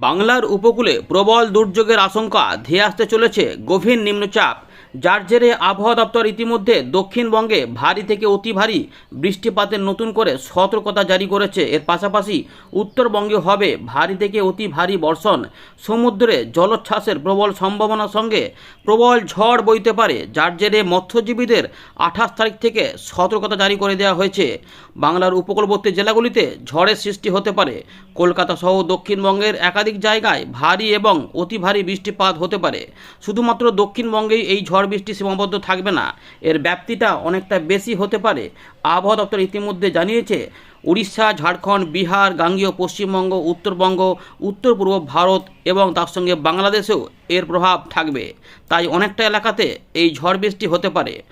বাংলার উপকূলে প্রবল দুর্যোগের আশঙ্কা ধেয়ে আসতে চলেছে গভীর নিম্নচাপ। যার জেরে আবহাওয়া দপ্তর ইতিমধ্যে দক্ষিণবঙ্গে ভারী থেকে অতি ভারী বৃষ্টিপাতের নতুন করে সতর্কতা জারি করেছে। এর পাশাপাশি উত্তরবঙ্গে হবে ভারী থেকে অতি ভারী বর্ষণ। সমুদ্রে জলোচ্ছ্বাসের প্রবল সম্ভাবনার সঙ্গে প্রবল ঝড় বইতে পারে, যার জেরে মৎস্যজীবীদের আঠাশ তারিখ থেকে সতর্কতা জারি করে দেওয়া হয়েছে। বাংলার উপকূলবর্তী জেলাগুলিতে ঝড়ের সৃষ্টি হতে পারে। কলকাতা সহ দক্ষিণবঙ্গের একাধিক জায়গায় ভারী এবং অতি ভারী বৃষ্টিপাত হতে পারে। শুধুমাত্র দক্ষিণবঙ্গেই এই ঝড় বৃষ্টি সীমাবদ্ধ থাকবে না। এর ব্যাপ্তিটা অনেকটা বেশি হতে পারে। আবহাওয়া দপ্তর ইতিমধ্যে জানিয়েছে, উড়িষ্যা, ঝাড়খণ্ড, বিহার, গাঙ্গীয়, পশ্চিমবঙ্গ, উত্তরবঙ্গ উত্তর পূর্ব ভারত এবং তার সঙ্গে বাংলাদেশেও এর প্রভাব থাকবে। তাই অনেকটা এলাকাতে এই ঝড় বৃষ্টি হতে পারে।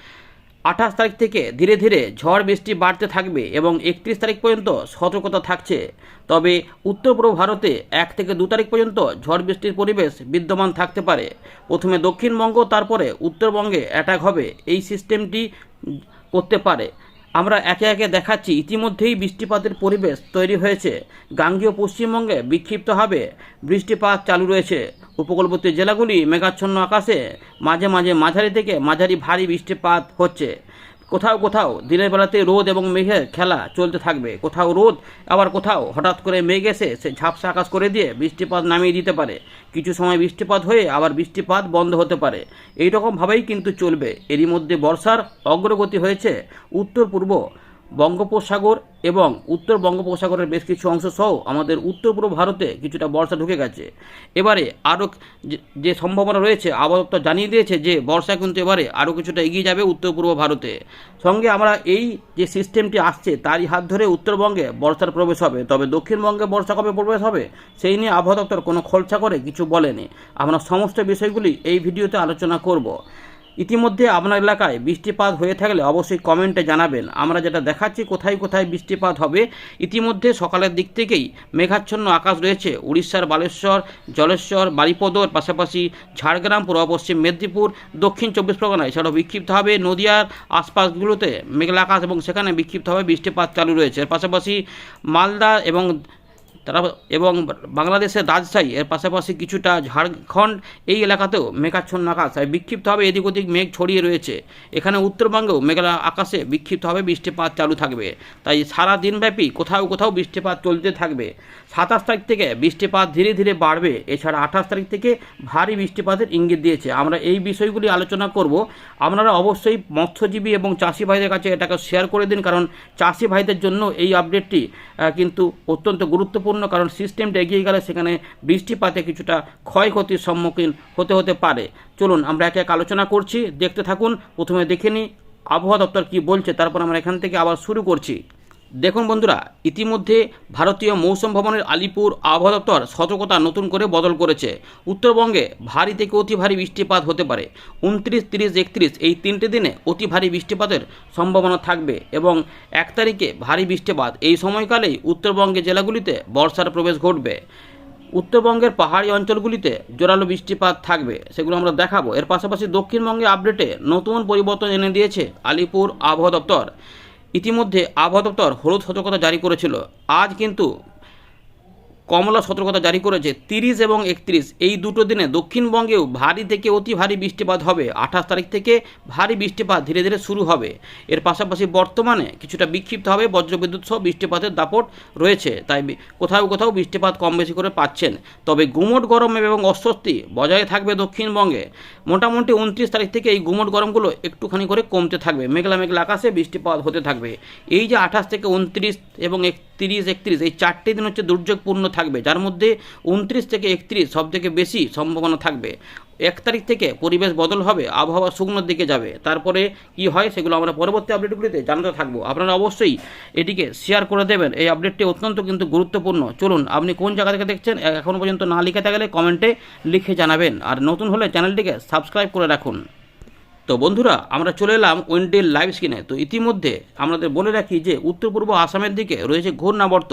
আঠাশ তারিখ থেকে ধীরে ধীরে ঝড় বৃষ্টি বাড়তে থাকবে এবং একত্রিশ তারিখ পর্যন্ত সতর্কতা থাকছে। তবে উত্তর পূর্ব ভারতে এক থেকে দু তারিখ পর্যন্ত ঝড় বৃষ্টির পরিবেশ বিদ্যমান থাকতে পারে। প্রথমে দক্ষিণবঙ্গ তারপরে উত্তরবঙ্গে অ্যাটাক হবে। এই সিস্টেমটি করতে পারে। আমরা একে একে দেখাচ্ছি। ইতিমধ্যেই বৃষ্টিপাতের পরিবেশ তৈরি হয়েছে। গাঙ্গীয় পশ্চিমবঙ্গে বিক্ষিপ্তভাবে বৃষ্টিপাত চালু রয়েছে। উপকূলবর্তী জেলাগুলি মেঘাচ্ছন্ন আকাশে মাঝে মাঝে মাঝারি থেকে মাঝারি ভারী বৃষ্টিপাত হচ্ছে। কোথাও কোথাও দিনের বেলাতে রোদ এবং মেঘের খেলা চলতে থাকবে। কোথাও রোদ, আবার কোথাও হঠাৎ করে মেঘ এসে সে ঝাপসা আকাশ করে দিয়ে বৃষ্টিপাত নামিয়ে দিতে পারে। কিছু সময় বৃষ্টিপাত হয়ে আবার বৃষ্টিপাত বন্ধ হতে পারে। এই রকমভাবেই কিন্তু চলবে। এরই মধ্যে বর্ষার অগ্রগতি হয়েছে। উত্তর পূর্ব বঙ্গোপসাগর এবং উত্তর বঙ্গোপসাগরের বেশ কিছু অংশ সহ আমাদের উত্তর পূর্ব ভারতে কিছুটা বর্ষা ঢুকে গেছে। এবারে আরও যে- সম্ভাবনা রয়েছে, আবহাওয়া দপ্তর জানিয়ে দিয়েছে যে, বর্ষা কিন্তু এবারে আরও কিছুটা এগিয়ে যাবে উত্তর পূর্ব ভারতে। সঙ্গে আমরা এই যে সিস্টেমটি আসছে, তারই হাত ধরে উত্তরবঙ্গে বর্ষার প্রবেশ হবে। তবে দক্ষিণবঙ্গে বর্ষা কবে প্রবেশ হবে, সেই নিয়ে আবহাওয়া দপ্তর কোনো খরচা করে কিছু বলেনি। আমরা সমস্ত বিষয়গুলি এই ভিডিওতে আলোচনা করব। ইতিমধ্যে আপনার এলাকায় বৃষ্টিপাত হয়ে থাকলে অবশ্যই কমেন্টে জানাবেন। আমরা যেটা দেখাচ্ছি কোথায় কোথায় বৃষ্টিপাত হবে, ইতিমধ্যে সকালের দিক থেকেই মেঘাচ্ছন্ন আকাশ রয়েছে। উড়িষ্যার বালেশ্বর, জলেশ্বর, বারিপদর পাশাপাশি ঝাড়গ্রাম, পূর্ব পশ্চিম মেদিনীপুর, দক্ষিণ চব্বিশ পরগনা। এছাড়াও বিক্ষিপ্তভাবে নদিয়ার আশপাশগুলোতে মেঘলা আকাশ এবং সেখানে বিক্ষিপ্তভাবে বৃষ্টিপাত চালু রয়েছে। এর পাশাপাশি মালদা এবং তারা এবং বাংলাদেশের রাজশাহী, এর পাশাপাশি কিছুটা ঝাড়খণ্ড এই এলাকাতেও মেঘাচ্ছন্ন আকাশ আর বিক্ষিপ্তভাবে এদিক ওদিক মেঘ ছড়িয়ে রয়েছে। এখানে উত্তরবঙ্গেও মেঘলা আকাশে বিক্ষিপ্তভাবে বৃষ্টিপাত চালু থাকবে। তাই সারা দিনব্যাপী কোথাও কোথাও বৃষ্টিপাত চলতে থাকবে। সাতাশ তারিখ থেকে বৃষ্টিপাত ধীরে ধীরে বাড়বে। এছাড়া আঠাশ তারিখ থেকে ভারী বৃষ্টিপাতের ইঙ্গিত দিয়েছে। আমরা এই বিষয়গুলি আলোচনা করব। আপনারা অবশ্যই মৎস্যজীবী এবং চাষি ভাইদের কাছে এটাকে শেয়ার করে দিন, কারণ চাষি ভাইদের জন্য এই আপডেটটি কিন্তু অত্যন্ত গুরুত্বপূর্ণ, কারণ সিস্টেমটা এগিয়ে গেলে সেখানে বৃষ্টিপাতে কিছুটা ক্ষয়ক্ষতির সম্মুখীন হতে হতে পারে। চলুন, আমরা একে এক আলোচনা করছি। দেখতে থাকুন, প্রথমে দেখে নিই আবহাওয়া দপ্তর কী বলছে, তারপর আমরা এখান থেকে আবার শুরু করছি। দেখুন বন্ধুরা, ইতিমধ্যে ভারতীয় মৌসুম ভবনের আলিপুর আবহাওয়া দপ্তর সতর্কতা নতুন করে বদল করেছে। উত্তরবঙ্গে ভারী থেকে অতি ভারী বৃষ্টিপাত হতে পারে। উনত্রিশ, তিরিশ, একত্রিশ এই তিনটি দিনে অতি ভারী বৃষ্টিপাতের সম্ভাবনা থাকবে এবং এক তারিখে ভারী বৃষ্টিপাত এই সময়কালেই উত্তরবঙ্গের জেলাগুলিতে বর্ষার প্রবেশ ঘটবে। উত্তরবঙ্গের পাহাড়ি অঞ্চলগুলিতে জোরালো বৃষ্টিপাত থাকবে, সেগুলো আমরা দেখাবো। এর পাশাপাশি দক্ষিণবঙ্গে আপডেটে নতুন পরিবর্তন এনে দিয়েছে আলিপুর আবহাওয়া দপ্তর। ইতিমধ্যে আবহাওয়া দপ্তর হলুদ সতর্কতা জারি করেছিল। আজ কিন্তু কমলা সতর্কতা জারি করেছে তিরিশ এবং একত্রিশ। এই দুটো দিনে দক্ষিণবঙ্গেও ভারী থেকে অতি ভারী বৃষ্টিপাত হবে। আঠাশ তারিখ থেকে ভারী বৃষ্টিপাত ধীরে ধীরে শুরু হবে। এর পাশাপাশি বর্তমানে কিছুটা বিক্ষিপ্ত হবে বজ্রবিদ্যুৎ সহ বৃষ্টিপাতের দাপট রয়েছে। তাই কোথাও কোথাও বৃষ্টিপাত কম বেশি করে পাচ্ছেন। তবে গুমট গরম এবং অস্বস্তি বজায় থাকবে দক্ষিণবঙ্গে। মোটামুটি উনত্রিশ তারিখ থেকে এই গুমট গরমগুলো একটুখানি করে কমতে থাকবে। মেঘলা মেঘলা আকাশে বৃষ্টিপাত হতে থাকবে। এই যে আঠাশ থেকে উনত্রিশ এবং একত্রিশ একত্রিশ, এই চারটে দিন হচ্ছে দুর্যোগপূর্ণ থাকবে। যার মধ্যে উনত্রিশ থেকে একত্রিশ সব থেকে বেশি সম্ভাবনা থাকবে। এক তারিখ থেকে পরিবেশ বদল হবে, আবহাওয়া শুকনোর দিকে যাবে। তারপরে কি হয় সেগুলো আমরা পরবর্তী আপডেটগুলিতে জানাতে থাকব। আপনারা অবশ্যই এটিকে শেয়ার করে দেবেন। এই আপডেটটি অত্যন্ত কিন্তু গুরুত্বপূর্ণ। চলুন, আপনি কোন জায়গা থেকে দেখছেন এখনও পর্যন্ত না লিখে থাকলে কমেন্টে লিখে জানাবেন। আর নতুন হলে চ্যানেলটিকে সাবস্ক্রাইব করে রাখুন। তো বন্ধুরা, আমরা চলে এলাম উইন্ডেল লাইভ স্ক্রিনে তো ইতিমধ্যে আমাদের বলে রাখি যে, উত্তর পূর্ব আসামের দিকে রয়েছে ঘূর্ণাবর্ত,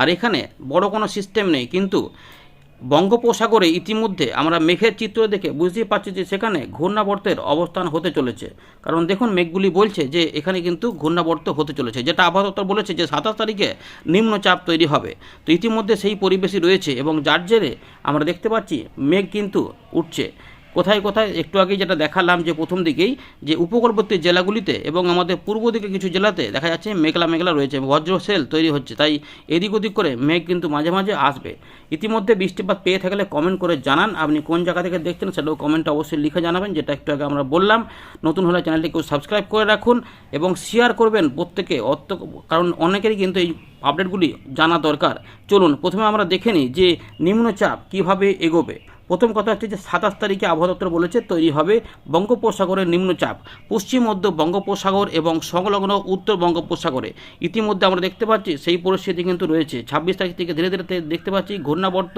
আর এখানে বড় কোনো সিস্টেম নেই। কিন্তু বঙ্গোপসাগরে ইতিমধ্যে আমরা মেঘের চিত্র দেখে বুঝতেই পারছি যে, সেখানে ঘূর্ণাবর্তের অবস্থান হতে চলেছে। কারণ দেখুন, মেঘগুলি বলছে যে, এখানে কিন্তু ঘূর্ণাবর্ত হতে চলেছে, যেটা আবহাওয়া বলেছে যে, সাতাশ তারিখে নিম্নচাপ তৈরি হবে। তো ইতিমধ্যে সেই পরিবেশই রয়েছে এবং যার জেরে আমরা দেখতে পাচ্ছি, মেঘ কিন্তু উঠছে। কোথায় কোথায় একটু আগে যেটা দেখালাম যে প্রথম দিকেই যে উপকূলবর্তী জেলাগুলিতে এবং আমাদের পূর্ব দিকে কিছু জেলাতে দেখা যাচ্ছে মেঘলা মেঘলা রয়েছে বজ্র সেল তৈরি হচ্ছে। তাই এদিক ওদিক করে মেঘ কিন্তু মাঝে মাঝে আসবে। ইতিমধ্যে বৃষ্টিপাত পেয়ে থাকলে কমেন্ট করে জানান। আপনি কোন জায়গা থেকে দেখছেন সেটাও কমেন্টে অবশ্যই লিখে জানাবেন। যেটা একটু আগে আমরা বললাম, নতুন হলে চ্যানেলটিকে সাবস্ক্রাইব করে রাখুন এবং শেয়ার করবেন প্রত্যেকে। অর্থ কারণ অনেকেরই কিন্তু এই আপডেটগুলি জানা দরকার। চলুন, প্রথমে আমরা দেখে নিই যে নিম্নচাপ কীভাবে এগোবে। প্রথম কথা হচ্ছে যে সাতাশ তারিখে আবহাওয়া দপ্তর বলেছে তৈরি হবে বঙ্গোপসাগরের নিম্নচাপ, পশ্চিম, মধ্য বঙ্গোপসাগর এবং সংলগ্ন উত্তর বঙ্গোপসাগরে। ইতিমধ্যে আমরা দেখতে পাচ্ছি সেই পরিস্থিতি কিন্তু রয়েছে। ছাব্বিশ তারিখ থেকে ধীরে ধীরে দেখতে পাচ্ছি ঘূর্ণাবর্ত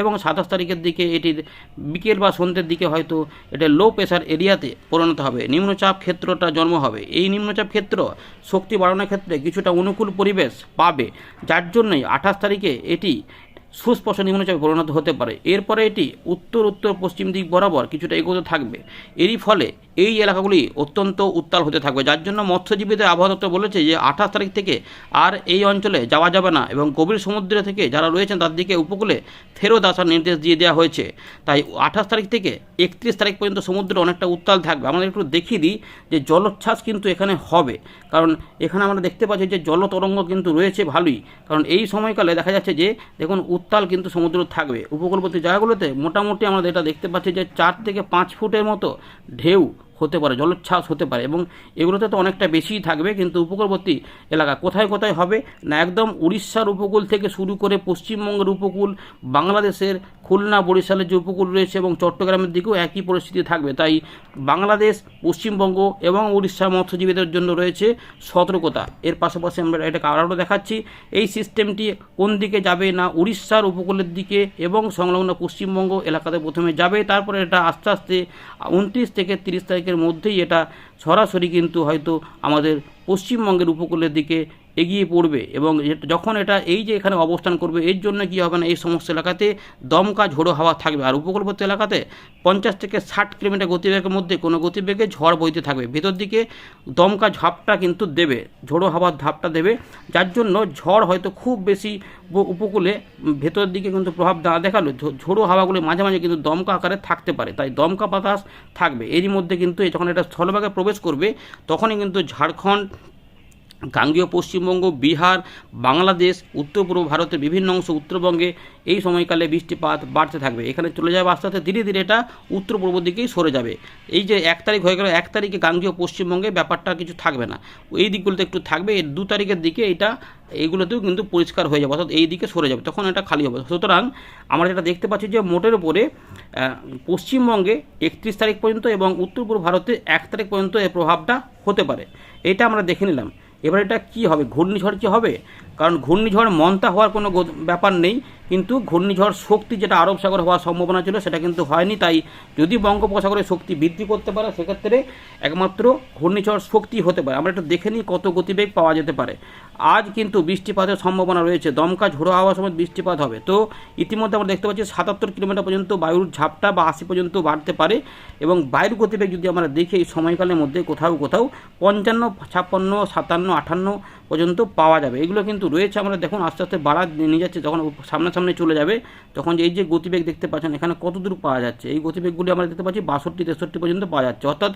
এবং সাতাশ তারিখের দিকে এটি বিকেল বা সন্ধ্যের দিকে হয়তো এটা লো প্রেশার এরিয়াতে পরিণত হবে। নিম্নচাপ ক্ষেত্রটা জন্ম হবে। এই নিম্নচাপ ক্ষেত্র শক্তি বাড়ানোর ক্ষেত্রে কিছুটা অনুকূল পরিবেশ পাবে। যার জন্যই আঠাশ তারিখে এটি সুস্পষ্ট নিম্নচাপে পরিণত হতে পারে। এরপরে এটি উত্তর উত্তর, পশ্চিম দিক বরাবর কিছুটা এগোতে থাকবে। এরই ফলে এই এলাকাগুলি অত্যন্ত উত্তাল হতে থাকবে, যার জন্য মৎস্যজীবীদের আবহাওয়া দপ্তর বলেছে যে আঠাশ তারিখ থেকে আর এই অঞ্চলে যাওয়া যাবে না এবং গভীর সমুদ্র থেকে যারা রয়েছেন তার দিকে উপকূলে ফেরত আসার নির্দেশ দিয়ে দেওয়া হয়েছে। তাই আঠাশ তারিখ থেকে একত্রিশ তারিখ পর্যন্ত সমুদ্র অনেকটা উত্তাল থাকবে। আমরা একটু দেখিয়ে দিই যে জলোচ্ছ্বাস কিন্তু এখানে হবে। কারণ এখানে আমরা দেখতে পাচ্ছি যে জলতরঙ্গ কিন্তু রয়েছে ভালোই। কারণ এই সময়কালে দেখা যাচ্ছে যে, দেখুন উত্তাল কিন্তু সমুদ্র থাকবে। উপকূলবর্তী জায়গাগুলোতে মোটামুটি আমরা এটা দেখতে পাচ্ছি যে চার থেকে পাঁচ ফুটের মতো ঢেউ হতে পারে, জলোচ্ছ্বাস হতে পারে এবং এগুলোতে তো অনেকটা বেশিই থাকবে, কিন্তু উপকূলবর্তী এলাকা কোথায় কোথায় হবে? না, একদম উড়িষ্যার উপকূল থেকে শুরু করে পশ্চিমবঙ্গের উপকূল, বাংলাদেশের খুলনা, বরিশালের যে উপকূল রয়েছে এবং চট্টগ্রামের দিকেও একই পরিস্থিতি থাকবে। তাই বাংলাদেশ, পশ্চিমবঙ্গ এবং উড়িষ্যার মৎস্যজীবীদের জন্য রয়েছে সতর্কতা। এর পাশাপাশি আমরা এটা আরও দেখাচ্ছি, এই সিস্টেমটি কোন দিকে যাবে না, উড়িষ্যার উপকূলের দিকে এবং সংলগ্ন পশ্চিমবঙ্গ এলাকাতে প্রথমে যাবে, তারপরে এটা আস্তে আস্তে উনত্রিশ থেকে তিরিশ তারিখের মধ্যেই এটা সরাসরি কিন্তু হয়তো আমাদের পশ্চিমবঙ্গের উপকূলের দিকে এগিয়ে পড়বে এবং যখন এটা এই যে এখানে অবস্থান করবে এর জন্য কী হবে না? এই সমস্ত এলাকাতে দমকা ঝোড়ো হাওয়া থাকবে। আর উপকূলবর্তী এলাকাতে পঞ্চাশ থেকে ষাট কিলোমিটার গতিবেগের মধ্যে কোনো গতিবেগে ঝড় বইতে থাকবে। ভেতর দিকে দমকা ঝাপটা কিন্তু দেবে ঝোড়ো হাওয়ার ধাপটা দেবে যার জন্য ঝড় হয়তো খুব বেশি উপকূলে উম, ভেতরের দিকে কিন্তু প্রভাব না দেখাল। ঝোড়ো হাওয়াগুলি মাঝে মাঝে কিন্তু দমকা আকারে থাকতে পারে তাই দমকা বাতাস থাকবে। এরই মধ্যে কিন্তু যখন এটা স্থলভাগে প্রবেশ করবে তখনই কিন্তু ঝাড়খণ্ড গাঙ্গেয় পশ্চিমবঙ্গ, বিহার, বাংলাদেশ, উত্তর পূর্ব ভারতের বিভিন্ন অংশ উত্তরবঙ্গে এই সময়কালে বৃষ্টিপাত বাড়তে থাকবে। এখানে চলে যাবে আস্তে আস্তে ধীরে ধীরে এটা উত্তর পূর্ব দিকেই সরে যাবে। এই যে এক তারিখ হয়ে গেল, এক তারিখে গাঙ্গেয় পশ্চিমবঙ্গে ব্যাপারটা কিছু থাকবে না। এই দিকগুলোতে একটু থাকবে, এর দু তারিখের দিকে এটা এইগুলোতেও কিন্তু পরিষ্কার হয়ে যাবে, অর্থাৎ এই দিকে সরে যাবে, তখন এটা খালি হবে। সুতরাং আমরা যেটা দেখতে পাচ্ছি যে মোটের উপরে পশ্চিমবঙ্গে একত্রিশ তারিখ পর্যন্ত এবং উত্তর পূর্ব ভারতে এক তারিখ পর্যন্ত এর প্রভাবটা হতে পারে। এটা আমরা দেখে নিলাম। এবার এটা কি হবে? ঘূর্ণিঝড় কি হবে? কারণ ঘূর্ণিঝড় মন্তা হওয়ার কোনো ব্যাপার নেই, কিন্তু ঘূর্ণিঝড় শক্তি যেটা আরব সাগর হওয়ার সম্ভাবনা ছিল সেটা কিন্তু হয়নি। তাই যদি বঙ্গোপসাগরের শক্তি বৃদ্ধি করতে পারে, সেক্ষেত্রে একমাত্র ঘূর্ণিঝড় শক্তি হতে পারে। আমরা একটু দেখে নিই কত গতিবেগ পাওয়া যেতে পারে। আজ কিন্তু বৃষ্টিপাতের সম্ভাবনা রয়েছে। দমকা ঝোড়ো হওয়ার সময় বৃষ্টিপাত হবে। তো ইতিমধ্যে আমরা দেখতে পাচ্ছি সাতাত্তর কিলোমিটার পর্যন্ত বায়ুর ঝাপটা বা আশি পর্যন্ত বাড়তে পারে এবং বায়ুর গতিবেগ যদি আমরা দেখি, এই সময়কালের মধ্যে কোথাও কোথাও পঞ্চান্ন, ছাপ্পান্ন, সাতান্ন আটান্ন পর্যন্ত পাওয়া যাবে। এগুলো কিন্তু রয়েছে আমরা দেখুন, আস্তে আস্তে বাড়া নিয়ে যাচ্ছে, যখন সামনাসামনি চলে যাবে, তখন যে এই যে গতিবেগ দেখতে পাচ্ছেন, এখানে কত দূর পাওয়া যাচ্ছে? এই গতিবেগগুলি আমরা দেখতে পাচ্ছি বাষট্টি, তেষট্টি পর্যন্ত পাওয়া যাচ্ছে। অর্থাৎ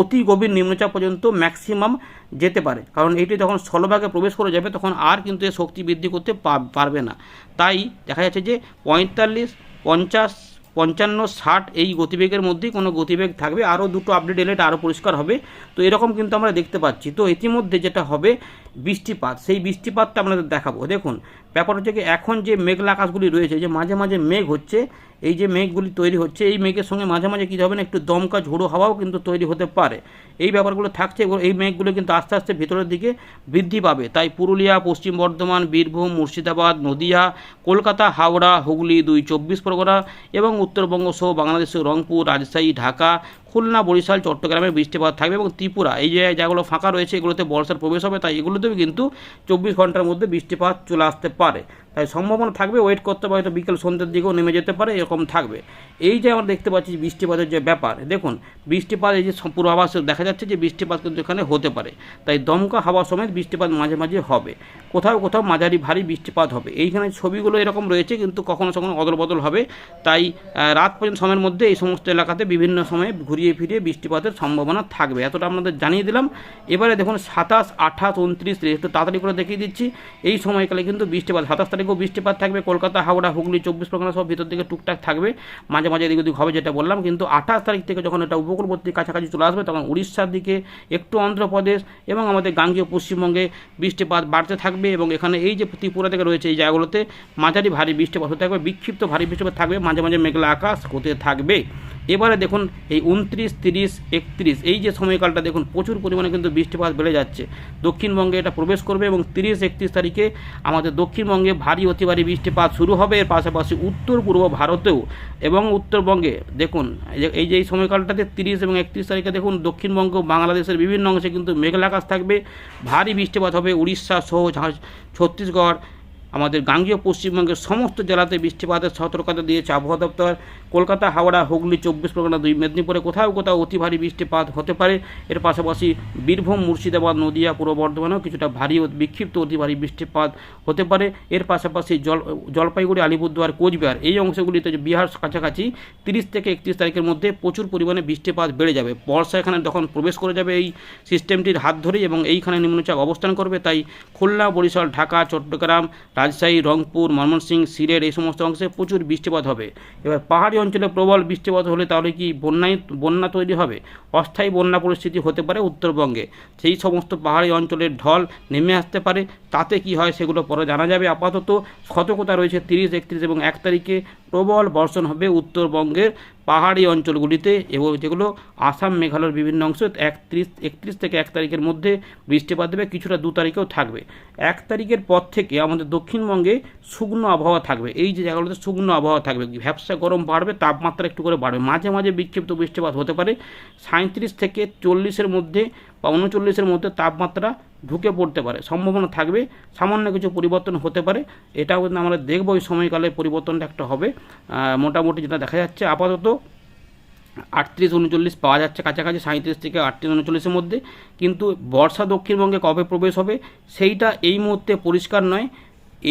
অতি গভীর নিম্নচাপ পর্যন্ত ম্যাক্সিমাম যেতে পারে। কারণ এটি যখন স্থলভাগে প্রবেশ করে যাবে, তখন আর কিন্তু এর শক্তি বৃদ্ধি করতে পারবে না। তাই দেখা যাচ্ছে যে পঁয়তাল্লিশ, পঞ্চাশ, পঞ্চান্ন, ষাট এই গতিবেগের মধ্যেই কোনো গতিবেগ থাকবে। আরও দুটো আপডেট এলে এটা আরও পরিষ্কার হবে। তো এরকম কিন্তু আমরা দেখতে পাচ্ছি। তো ইতিমধ্যে যেটা হবে বৃষ্টিপাত, সেই বৃষ্টিপাতটা আপনাদের দেখাবো। দেখুন, ব্যাপার হচ্ছে কি, এখন যে মেঘলা আকাশগুলি রয়েছে যে মাঝে মাঝে মেঘ হচ্ছে, এই যে মেঘগুলি তৈরি হচ্ছে, এই মেঘের সঙ্গে মাঝে মাঝে কী হবে না, একটু দমকা ঝোড়ো হাওয়াও কিন্তু তৈরি হতে পারে। এই ব্যাপারগুলো থাকছে এই মেঘগুলো কিন্তু আস্তে আস্তে ভেতরের দিকে বৃদ্ধি পাবে। তাই পুরুলিয়া, পশ্চিম বর্ধমান, বীরভূম, মুর্শিদাবাদ, নদিয়া, কলকাতা, হাওড়া, হুগলি, দুই চব্বিশ পরগনা এবং উত্তরবঙ্গ সহ বাংলাদেশের রংপুর, রাজশাহী, ঢাকা খুলনা, বরিশাল চট্টগ্রামে বৃষ্টিপাত থাকবে এবং ত্রিপুরা। এই জায়গায় জায়গাগুলো ফাঁকা রয়েছে, এগুলোতে বর্ষার প্রবেশ হবে, তাই এগুলোতেও কিন্তু চব্বিশ ঘণ্টার মধ্যে বৃষ্টিপাত চলে আসতে পারে। তাই সম্ভাবনা থাকবে ওয়েট করতে পারে হয়তো বিকেল সন্ধ্যের দিকেও নেমে যেতে পারে, এরকম থাকবে। এই যে আমরা দেখতে পাচ্ছি বৃষ্টিপাতের যে ব্যাপার, দেখুন, বৃষ্টিপাত এই যে পূর্বাভাসে দেখা যাচ্ছে যে বৃষ্টিপাত কিন্তু এখানে হতে পারে। তাই দমকা হাওয়া সমেত বৃষ্টিপাত মাঝে মাঝে হবে। কোথাও কোথাও মাঝারি ভারী বৃষ্টিপাত হবে। এইখানে ছবিগুলো এরকম রয়েছে, কিন্তু কখনো কখনো অদল বদল হবে। তাই রাত পর্যন্ত সময়ের মধ্যে এই সমস্ত এলাকাতে বিভিন্ন সময়ে ঘুরিয়ে ফিরিয়ে বৃষ্টিপাতের সম্ভাবনা থাকবে। এতটা আপনাদের জানিয়ে দিলাম। এবারে দেখুন, সাতাশ, আঠাশ, উনত্রিশ, তিরিশ, একটু তাড়াতাড়ি করে দেখিয়ে দিচ্ছি। এই সময়কালে কিন্তু বৃষ্টিপাত, সাতাশ তারিখেও বৃষ্টিপাত থাকবে। কলকাতা, হাওড়া, হুগলি, চব্বিশ পরগনা সব ভিতর দিকে টুকটাক থাকবে। মাঝে মাঝে মাঝে এদিক ওদিক হবে যেটা বললাম, কিন্তু আঠাশ তারিখ থেকে যখন এটা উপকূলবর্তী কাছাকাছি চলে আসবে, তখন উড়িষ্যার দিকে, একটু অন্ধ্রপ্রদেশ এবং আমাদের গাঙ্গীয় পশ্চিমবঙ্গে বৃষ্টিপাত বাড়তে থাকবে এবং এখানে এই যে ত্রিপুরা থেকে রয়েছে এই জায়গাগুলোতে মাঝারি ভারী বৃষ্টিপাত হতে থাকবে, বিক্ষিপ্ত ভারী বৃষ্টিপাত থাকবে, মাঝে মাঝে মেঘলা আকাশ হতে থাকবে। এবারে দেখুন, এই উনত্রিশ, তিরিশ, একত্রিশ, এই যে সময়কালটা দেখুন, প্রচুর পরিমাণে কিন্তু বৃষ্টিপাত বেড়ে যাচ্ছে। দক্ষিণবঙ্গে এটা প্রবেশ করবে এবং তিরিশ, একত্রিশ তারিখে আমাদের দক্ষিণবঙ্গে ভারী অতি ভারী বৃষ্টিপাত শুরু হবে। এর পাশাপাশি উত্তর পূর্ব ভারতেও এবং উত্তরবঙ্গে দেখুন, এই যে- এই সময়কালটাতে তিরিশ এবং একত্রিশ তারিখে দেখুন, দক্ষিণবঙ্গ, বাংলাদেশের বিভিন্ন অংশে কিন্তু মেঘলা আকাশ থাকবে। ভারী বৃষ্টিপাত হবে উড়িষ্যা সহ ছত্তিশগড় আমাদের গাঙ্গীয় পশ্চিমবঙ্গের সমস্ত জেলাতে বৃষ্টিপাতের সতর্কতা দিয়েছে আবহাওয়া দপ্তর। কলকাতা, হাওড়া, হুগলি, চব্বিশ পরগনা দুই, মেদিনীপুরে কোথাও কোথাও অতি ভারী বৃষ্টিপাত হতে পারে। এর পাশাপাশি বীরভূম, মুর্শিদাবাদ, নদিয়া, পূর্ব বর্ধমানেও কিছুটা ভারী বিক্ষিপ্ত অতি ভারী বৃষ্টিপাত হতে পারে। এর পাশাপাশি জল, জলপাইগুড়ি, আলিপুরদুয়ার, কোচবিহার এই অংশগুলিতে বিহার কাছাকাছি তিরিশ থেকে একত্রিশ তারিখের মধ্যে প্রচুর পরিমাণে বৃষ্টিপাত বেড়ে যাবে। বর্ষা এখানে তখন প্রবেশ করে যাবে এই সিস্টেমটির হাত ধরেই এবং এইখানে নিম্নচাপ অবস্থান করবে। তাই খুলনা, বরিশাল, ঢাকা, চট্টগ্রাম রাজশাহী, রংপুর, ময়মনসিংহ, সিলেট এই সমস্ত অংশে প্রচুর বৃষ্টিপাত হবে। এবার পাহাড়ি অঞ্চলে প্রবল বৃষ্টিপাত হলে তাহলে কি বন্যায় বন্যা তৈরি হবে? অস্থায়ী বন্যা পরিস্থিতি হতে পারে উত্তরবঙ্গে। সেই সমস্ত পাহাড়ি অঞ্চলের ঢল নেমে আসতে পারে। তাতে কি হয় সেগুলো পরে জানা যাবে। আপাতত সতর্কতা রয়েছে তিরিশ, একত্রিশ এবং এক তারিখে। প্রবল বর্ষণ হবে উত্তরবঙ্গের পাহাড়ি অঞ্চলগুলিতে এবং যেগুলো আসাম, মেঘালয়ের বিভিন্ন অংশ একত্রিশ একত্রিশ থেকে এক তারিখের মধ্যে বৃষ্টিপাত দেবে, কিছুটা দু তারিখেও থাকবে। এক তারিখের পর থেকে আমাদের দক্ষিণবঙ্গে শুকনো আবহাওয়া থাকবে। এই যে জায়গাগুলোতে শুকনো আবহাওয়া থাকবে ভ্যাবসা গরম বাড়বে, তাপমাত্রা একটু করে বাড়বে। মাঝে মাঝে বিক্ষিপ্ত বৃষ্টিপাত হতে পারে। সাঁত্রিশ থেকে চল্লিশের মধ্যে বা উনচল্লিশের মধ্যে তাপমাত্রা ঢুকে পড়তে পারে। সম্ভাবনা থাকবে, সামান্য কিছু পরিবর্তন হতে পারে। এটাও কিন্তু আমরা দেখব ওই সময়কালে পরিবর্তনটা একটা হবে। মোটামুটি যেটা দেখা যাচ্ছে, আপাতত আটত্রিশ উনচল্লিশ পাওয়া যাচ্ছে কাছাকাছি সাঁত্রিশ থেকে আটত্রিশ উনচল্লিশের মধ্যে। কিন্তু বর্ষা দক্ষিণবঙ্গে কবে প্রবেশ হবে, সেইটা এই মুহূর্তে পরিষ্কার নয়।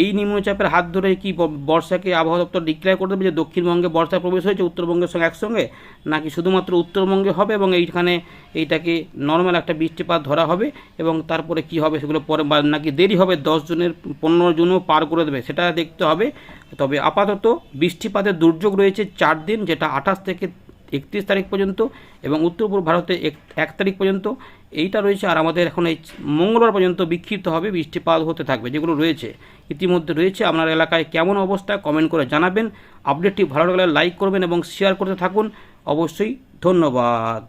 এই নিম্নচাপের হাত ধরে কি বর্ষাকে আবহাওয়া দপ্তর ডিক্লেয়ার করে দেবে যে দক্ষিণবঙ্গে বর্ষা প্রবেশ হয়েছে, উত্তরবঙ্গের সঙ্গে একসঙ্গে? নাকি শুধুমাত্র উত্তরবঙ্গে হবে এবং এইখানে এইটাকে নর্মাল একটা বৃষ্টিপাত ধরা হবে এবং তারপরে কি হবে সেগুলো পরে নাকি দেরি হবে, দশ জনের, পনেরো জনও পার করে দেবে, সেটা দেখতে হবে। তবে আপাতত বৃষ্টিপাতের দুর্যোগ রয়েছে চার দিন, যেটা আঠাশ থেকে একত্রিশ তারিখ পর্যন্ত এবং উত্তর পূর্ব ভারতে এক তারিখ পর্যন্ত। এইটা রয়েছে আর আমাদের এখন এই মঙ্গলবার পর্যন্ত বিক্ষিপ্ত হবে, বৃষ্টিপাত হতে থাকবে, যেগুলো রয়েছে। ইতিমধ্যে রয়েছে আপনার এলাকায় কেমন অবস্থা কমেন্ট করে জানাবেন। আপডেটটি ভালো লাগলে লাইক করবেন এবং শেয়ার করতে থাকুন। অবশ্যই ধন্যবাদ।